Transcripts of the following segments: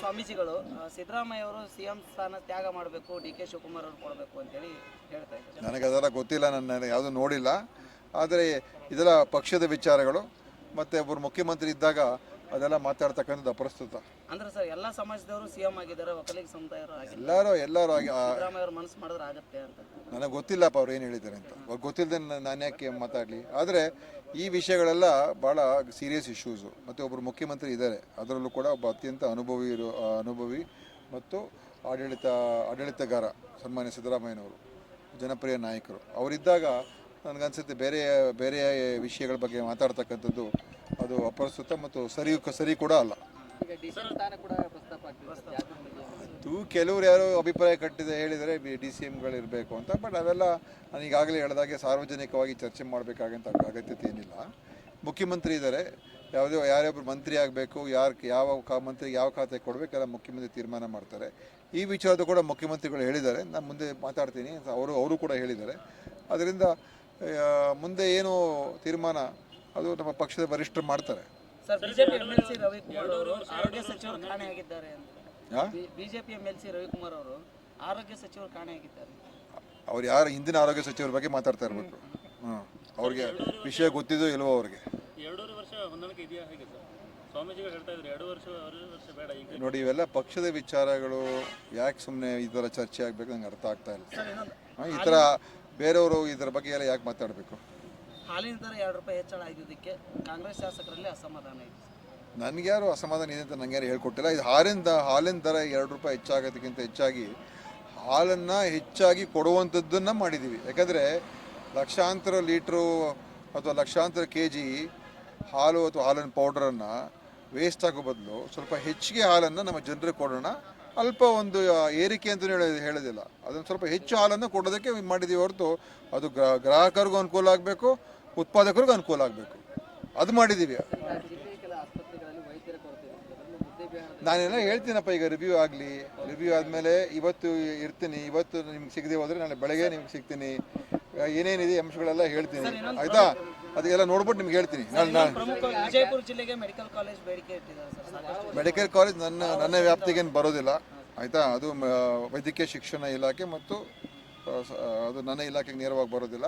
ಸ್ವಾಮೀಜಿಗಳು ಸಿದ್ದರಾಮಯ್ಯ ಅವರು C M ಸ್ಥಾನ ತ್ಯಾಗ ಮಾಡಬೇಕು, ಡಿ ಕೆ ಶಿವಕುಮಾರ್ ಅವರು ಕೊಡಬೇಕು ಅಂತೇಳಿ ಹೇಳ್ತಾ ಇದ್ದಾರೆ. ನನಗೆ ಅದೆಲ್ಲ ಗೊತ್ತಿಲ್ಲ, ನನ್ನ ಯಾವುದು ನೋಡಿಲ್ಲ. ಆದರೆ ಇದೆಲ್ಲ ಪಕ್ಷದ ವಿಚಾರಗಳು, ಮತ್ತು ಒಬ್ಬರು ಮುಖ್ಯಮಂತ್ರಿ ಇದ್ದಾಗ ಅದೆಲ್ಲ ಮಾತಾಡ್ತಕ್ಕಂಥದ್ದು ಅಪ್ರಸ್ತುತ. ಅಂದ್ರೆ ಸರ್ ಎಲ್ಲ ಸಮಾಜದವರು ಸಿಎಂ ಆಗಿದ್ದಾರೆ ಒಕ್ಕಲಿಗ ಸಮುದಾಯರು ಆಗಿದ್ದಾರೆ. ಎಲ್ಲರೂ ಎಲ್ಲರೂ ಆಗಿ ಆ- ಮನಸ್ಸು ಮಾಡಿದ್ರೆ ಆಗತ್ತೆ ಅಂತ. ನನಗೆ ಗೊತ್ತಿಲ್ಲಪ್ಪ ಅವ್ರು ಏನು ಹೇಳಿದ್ದಾರೆ ಅಂತ. ಅವ್ರು ಗೊತ್ತಿಲ್ಲದೆ ನಾನು ಯಾಕೆ ಮಾತಾಡಲಿ? ಆದರೆ ಈ ವಿಷಯಗಳೆಲ್ಲ ಭಾಳ ಸೀರಿಯಸ್ ಇಶ್ಯೂಸು ಮತ್ತು ಒಬ್ಬರು ಮುಖ್ಯಮಂತ್ರಿ ಇದ್ದಾರೆ. ಅದರಲ್ಲೂ ಕೂಡ ಒಬ್ಬ ಅತ್ಯಂತ ಅನುಭವಿ ಇರೋ ಆ, ಅನುಭವಿ ಮತ್ತು ಆಡಳಿತ ಆಡಳಿತಗಾರ ಸನ್ಮಾನ್ಯ ಸಿದ್ದರಾಮಯ್ಯನವರು ಜನಪ್ರಿಯ ನಾಯಕರು. ಅವರಿದ್ದಾಗ ನನಗನ್ಸುತ್ತೆ ಬೇರೆ ಬೇರೆ ವಿಷಯಗಳ ಬಗ್ಗೆ ಮಾತಾಡ್ತಕ್ಕಂಥದ್ದು ಅದು ಅಪ್ರಸ್ತುತ ಮತ್ತು ಸರಿ ಸರಿ ಕೂಡ ಅಲ್ಲ ಅದು ಕೆಲವರು ಯಾರು ಅಭಿಪ್ರಾಯ ಕಟ್ಟಿದೆ ಹೇಳಿದರೆ ಡಿ ಸಿ ಎಮ್ಗಳಿರಬೇಕು ಅಂತ ಬಟ್ ಅವೆಲ್ಲ ನಾನು ಈಗಾಗಲೇ ಹೇಳಿದಾಗೆ ಸಾರ್ವಜನಿಕವಾಗಿ ಚರ್ಚೆ ಮಾಡಬೇಕಾಗಂತ ಅಗತ್ಯತೆ ಏನಿಲ್ಲ. ಮುಖ್ಯಮಂತ್ರಿ ಇದ್ದಾರೆ ಯಾವುದೇ ಯಾರ್ಯಾರು ಮಂತ್ರಿ ಆಗಬೇಕು ಯಾರು ಯಾವ ಕಾ ಮಂತ್ರಿಗೆ ಯಾವ ಖಾತೆ ಕೊಡಬೇಕು ಎಲ್ಲ ಮುಖ್ಯಮಂತ್ರಿ ತೀರ್ಮಾನ ಮಾಡ್ತಾರೆ. ಈ ವಿಚಾರದ ಕೂಡ ಮುಖ್ಯಮಂತ್ರಿಗಳು ಹೇಳಿದ್ದಾರೆ ನಾನು ಮುಂದೆ ಮಾತಾಡ್ತೀನಿ ಅಂತ ಅವರು ಅವರು ಕೂಡ ಹೇಳಿದ್ದಾರೆ. ಅದರಿಂದ ಮುಂದೆ ಏನು ತೀರ್ಮಾನ ಅದು ನಮ್ಮ ಪಕ್ಷದ ವರಿಷ್ಠರು ಮಾಡ್ತಾರೆ. ಆರೋಗ್ಯ ಸಚಿವರು ಕಾಣೆಯಾಗಿದ್ದಾರೆ ಅಂತ. BJP M L C Ravikumar ಅವರು ಆರೋಗ್ಯ ಸಚಿವರು ಕಾಣೆಯಾಗಿದ್ದಾರೆ ಅವ್ರು ಯಾರು ಹಿಂದಿನ ಆರೋಗ್ಯ ಸಚಿವರ ಬಗ್ಗೆ ಮಾತಾಡ್ತಾ ಇರಬೇಕು. ಹಾಂ ಅವ್ರಿಗೆ ವಿಷಯ ಗೊತ್ತಿದೋ ಇಲ್ವೋ ಅವ್ರಿಗೆ. ಎರಡೂವರೆ ವರ್ಷ ಹೊಂದಾಣಿಕೆ ಇದೆಯಾ ಹೇಗೆ ಸರ್? ಸ್ವಾಮೀಜಿಗಳು ಹೇಳ್ತಾ ಇದ್ರು ಎರಡು ವರ್ಷ ಎರಡು ವರ್ಷ ಬೇಡ ಈಗ. ನೋಡಿ ಇವೆಲ್ಲ ಪಕ್ಷದ ವಿಚಾರಗಳು ಯಾಕೆ ಸುಮ್ಮನೆ ಈ ಥರ ಚರ್ಚೆ ಆಗಬೇಕು ನಂಗೆ ಅರ್ಥ ಆಗ್ತಾ ಇಲ್ಲ. ಈ ಥರ ಬೇರೆಯವರು ಇದರ ಬಗ್ಗೆ ಎಲ್ಲ ಯಾಕೆ ಮಾತಾಡಬೇಕು? ಹಾಲಿನ ದರ ಎರಡು ರೂಪಾಯಿ ಹೆಚ್ಚಳ ಆಗಿದ್ದಕ್ಕೆ ಕಾಂಗ್ರೆಸ್ ಶಾಸಕರಲ್ಲಿ ಅಸಮಾಧಾನ ಇದೆ. ನನಗೆ ಯಾರು ಅಸಮಾಧಾನ ಇದೆ ಅಂತ ನನಗೆ ಯಾರು ಹೇಳ್ಕೊಟ್ಟಿಲ್ಲ. ಇದು ಹಾಲಿನ ಹಾಲಿನ ದರ ಎರಡು ರೂಪಾಯಿ ಹೆಚ್ಚಾಗೋದಕ್ಕಿಂತ ಹೆಚ್ಚಾಗಿ ಹಾಲನ್ನು ಹೆಚ್ಚಾಗಿ ಕೊಡುವಂಥದ್ದನ್ನು ಮಾಡಿದ್ದೀವಿ ಯಾಕಂದರೆ ಲಕ್ಷಾಂತರ ಲೀಟ್ರು ಅಥವಾ ಲಕ್ಷಾಂತರ ಕೆ ಜಿ ಹಾಲು ಅಥವಾ ಹಾಲಿನ ಪೌಡ್ರನ್ನು ವೇಸ್ಟ್ ಆಗೋ ಬದಲು ಸ್ವಲ್ಪ ಹೆಚ್ಚಿಗೆ ಹಾಲನ್ನು ನಮ್ಮ ಜನರಿಗೆ ಕೊಡೋಣ ಅಲ್ಪ ಒಂದು ಏರಿಕೆ ಅಂತ ಹೇಳೋದು ಹೇಳೋದಿಲ್ಲ. ಅದನ್ನು ಸ್ವಲ್ಪ ಹೆಚ್ಚು ಹಾಲನ್ನು ಕೊಡೋದಕ್ಕೆ ಮಾಡಿದ್ದೀವಿ ಹೊರತು ಅದು ಗ್ರಾ- ಗ್ರಾಹಕರಿಗೂ ಅನುಕೂಲ ಆಗಬೇಕು ಉತ್ಪಾದಕರಿಗೂ ಅನುಕೂಲ ಆಗಬೇಕು. ಅದು ಮಾಡಿದ್ದೀವಿ. ನಾನೆಲ್ಲ ಹೇಳ್ತೀನಪ್ಪ ಈಗ ರಿವ್ಯೂ ಆಗಲಿ ರಿವ್ಯೂ ಆದಮೇಲೆ ಇವತ್ತು ಇರ್ತೀನಿ ಇವತ್ತು ನಿಮ್ಗೆ ಸಿಗದೆ ಹೋದರೆ ನಾಳೆ ಬೆಳಗ್ಗೆ ನಿಮ್ಗೆ ಸಿಗ್ತೀನಿ. ಏನೇನಿದೆ ಅಂಶಗಳೆಲ್ಲ ಹೇಳ್ತೀನಿ. ಆಯಿತಾ? ಅದೆಲ್ಲ ನೋಡ್ಬಿಟ್ಟು ನಿಮ್ಗೆ ಹೇಳ್ತೀನಿ. ನಾನು ನಾಳೆ ಪ್ರಮುಖ ವಿಜಯಪುರ ಜಿಲ್ಲೆಗೆ ಮೆಡಿಕಲ್ ಕಾಲೇಜ್ ಬೇಡಿಕೆ ಇಟ್ಟಿದ್ದಾರೆ ಮೆಡಿಕಲ್ ಕಾಲೇಜ್ ನನ್ನ ನನ್ನ ವ್ಯಾಪ್ತಿಗೇನು ಬರೋದಿಲ್ಲ. ಆಯಿತಾ? ಅದು ವೈದ್ಯಕೀಯ ಶಿಕ್ಷಣ ಇಲಾಖೆ ಮತ್ತು ಅದು ನನ್ನ ಇಲಾಖೆಗೆ ನೇರವಾಗಿ ಬರೋದಿಲ್ಲ.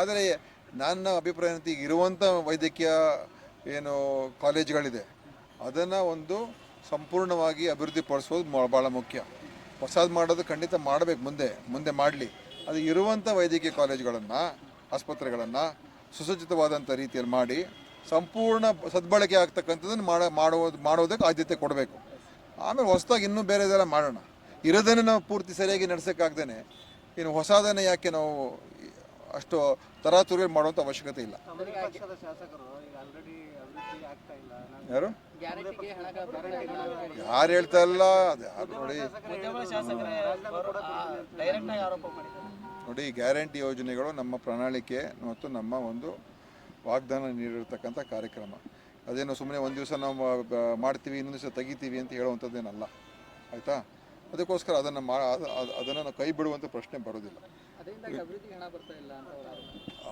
ಆದರೆ ನನ್ನ ಅಭಿಪ್ರಾಯ ಈಗ ಇರುವಂಥ ವೈದ್ಯಕೀಯ ಏನು ಕಾಲೇಜ್ಗಳಿದೆ. ಅದನ್ನು ಒಂದು ಸಂಪೂರ್ಣವಾಗಿ ಅಭಿವೃದ್ಧಿ ಪಡಿಸೋದು ಭಾಳ ಮುಖ್ಯ. ಹೊಸದು ಮಾಡೋದು ಖಂಡಿತ ಮಾಡಬೇಕು ಮುಂದೆ ಮುಂದೆ ಮಾಡಲಿ. ಅದು ಇರುವಂಥ ವೈದ್ಯಕೀಯ ಕಾಲೇಜ್ಗಳನ್ನು ಆಸ್ಪತ್ರೆಗಳನ್ನು ಸುಸಜ್ಜಿತವಾದಂಥ ರೀತಿಯಲ್ಲಿ ಮಾಡಿ ಸಂಪೂರ್ಣ ಸದ್ಬಳಕೆ ಆಗ್ತಕ್ಕಂಥದ್ದನ್ನು ಮಾಡ ಮಾಡೋದು ಮಾಡೋದಕ್ಕೆ ಆದ್ಯತೆ ಕೊಡಬೇಕು. ಆಮೇಲೆ ಹೊಸದಾಗಿ ಇನ್ನೂ ಬೇರೆದೆಲ್ಲ ಮಾಡೋಣ. ಇರೋದನ್ನೇ ನಾವು ಪೂರ್ತಿ ಸರಿಯಾಗಿ ನಡೆಸೋಕ್ಕಾಗ್ದೇ ಇನ್ನು ಹೊಸದನ್ನೇ ಯಾಕೆ ನಾವು ಅಷ್ಟು ತರಾತುರಿ ಮಾಡುವಂಥ ಅವಶ್ಯಕತೆ ಇಲ್ಲ. ಯಾರು? ಯಾರು ಹೇಳ್ತಾ ಇಲ್ಲ? ಅದು ಯಾರು ನೋಡಿ ನೋಡಿ ಗ್ಯಾರಂಟಿ ಯೋಜನೆಗಳು ನಮ್ಮ ಪ್ರಣಾಳಿಕೆ ಮತ್ತು ನಮ್ಮ ಒಂದು ವಾಗ್ದಾನ ನೀಡಿರತಕ್ಕಂಥ ಕಾರ್ಯಕ್ರಮ. ಅದೇನು ಸುಮ್ಮನೆ ಒಂದು ದಿವಸ ನಾವು ಮಾಡ್ತೀವಿ ಇನ್ನೊಂದು ದಿವಸ ತೆಗಿತೀವಿ ಅಂತ ಹೇಳುವಂಥದ್ದೇನಲ್ಲ. ಆಯಿತಾ? ಅದಕ್ಕೋಸ್ಕರ ಅದನ್ನು ಮಾ ಅದನ್ನು ನಾವು ಕೈ ಬಿಡುವಂಥ ಪ್ರಶ್ನೆ ಬರೋದಿಲ್ಲ.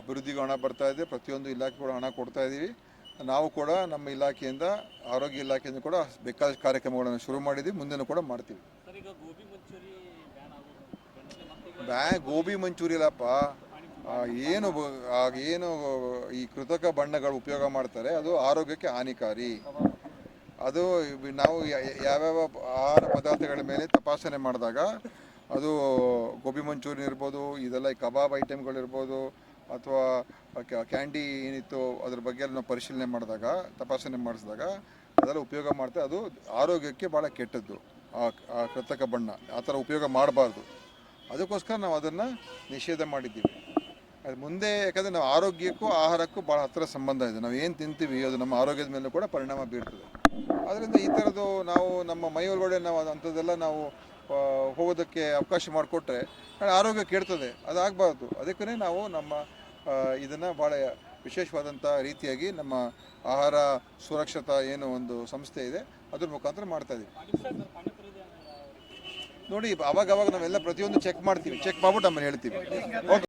ಅಭಿವೃದ್ಧಿಗೆ ಹಣ ಬರ್ತಾ ಇದೆ ಪ್ರತಿಯೊಂದು ಇಲಾಖೆ ಕೂಡ ಹಣ ಕೊಡ್ತಾ ಇದ್ದೀವಿ ನಾವು ಕೂಡ ನಮ್ಮ ಇಲಾಖೆಯಿಂದ ಆರೋಗ್ಯ ಇಲಾಖೆಯಿಂದ ಕೂಡ ಬೇಕಾದ ಕಾರ್ಯಕ್ರಮಗಳನ್ನು ಶುರು ಮಾಡಿದ್ದೀವಿ ಮುಂದೆನೂ ಕೂಡ ಮಾಡ್ತೀವಿ ಸರ್ ಈಗ ಗೋಬಿ ಮಂಚೂರಿ ಬ್ಯಾನ್ ಆಗೋದು ಬ್ಯಾ ಗೋಬಿ ಮಂಚೂರಿ ಏನು ಏನು ಈ ಕೃತಕ ಬಣ್ಣಗಳು ಉಪಯೋಗ ಮಾಡ್ತಾರೆ, ಅದು ಆರೋಗ್ಯಕ್ಕೆ ಹಾನಿಕಾರಿ. ಅದು ನಾವು ಯಾವ್ಯಾವ ಆಹಾರ ಪದಾರ್ಥಗಳ ಮೇಲೆ ತಪಾಸಣೆ ಮಾಡಿದಾಗ, ಅದು ಗೋಬಿ ಮಂಚೂರಿ ಇರ್ಬೋದು, ಇದೆಲ್ಲ ಈ ಕಬಾಬ್ ಐಟಮ್ಗಳಿರ್ಬೋದು ಅಥವಾ ಕ್ಯಾಂಡಿ ಏನಿತ್ತು ಅದ್ರ ಬಗ್ಗೆ ನಾವು ಪರಿಶೀಲನೆ ಮಾಡಿದಾಗ, ತಪಾಸಣೆ ಮಾಡಿಸಿದಾಗ, ಅದೆಲ್ಲ ಉಪಯೋಗ ಮಾಡ್ತಾರೆ ಅದು ಆರೋಗ್ಯಕ್ಕೆ ಭಾಳ ಕೆಟ್ಟದ್ದು, ಆ ಆ ಕೃತಕ ಬಣ್ಣ. ಆ ಥರ ಉಪಯೋಗ ಮಾಡಬಾರ್ದು. ಅದಕ್ಕೋಸ್ಕರ ನಾವು ಅದನ್ನು ನಿಷೇಧ ಮಾಡಿದ್ದೀವಿ. ಅದು ಮುಂದೆ ಯಾಕಂದರೆ ನಾವು ಆರೋಗ್ಯಕ್ಕೂ ಆಹಾರಕ್ಕೂ ಭಾಳ ಹತ್ತಿರ ಸಂಬಂಧ ಇದೆ. ನಾವು ಏನು ತಿಂತೀವಿ ಅದು ನಮ್ಮ ಆರೋಗ್ಯದ ಮೇಲೂ ಕೂಡ ಪರಿಣಾಮ ಬೀರ್ತದೆ. ಅದರಿಂದ ಈ ಥರದ್ದು ನಾವು ನಮ್ಮ ಮೈ ಒಳಗಡೆ ನಾವು ಅಂಥದ್ದೆಲ್ಲ ನಾವು ಹೋಗೋದಕ್ಕೆ ಅವಕಾಶ ಮಾಡಿಕೊಟ್ರೆ ಆರೋಗ್ಯ ಕೆಡ್ತದೆ. ಅದಾಗಬಾರ್ದು. ಅದಕ್ಕೇ ನಾವು ನಮ್ಮ ಇದನ್ನು ಭಾಳ ವಿಶೇಷವಾದಂಥ ರೀತಿಯಾಗಿ ನಮ್ಮ ಆಹಾರ ಸುರಕ್ಷತಾ ಏನು ಒಂದು ಸಂಸ್ಥೆ ಇದೆ. ಅದ್ರ ಮುಖಾಂತರ ಮಾಡ್ತಾ ಇದೀವಿ. ನೋಡಿ ಅವಾಗ ಅವಾಗ ನಾವೆಲ್ಲ ಪ್ರತಿಯೊಂದು ಚೆಕ್ ಮಾಡ್ತೀವಿ. ಚೆಕ್ ಮಾಡ್ಬಿಟ್ಟು ಆಮೇಲೆ ಹೇಳ್ತೀವಿ. ಓಕೆ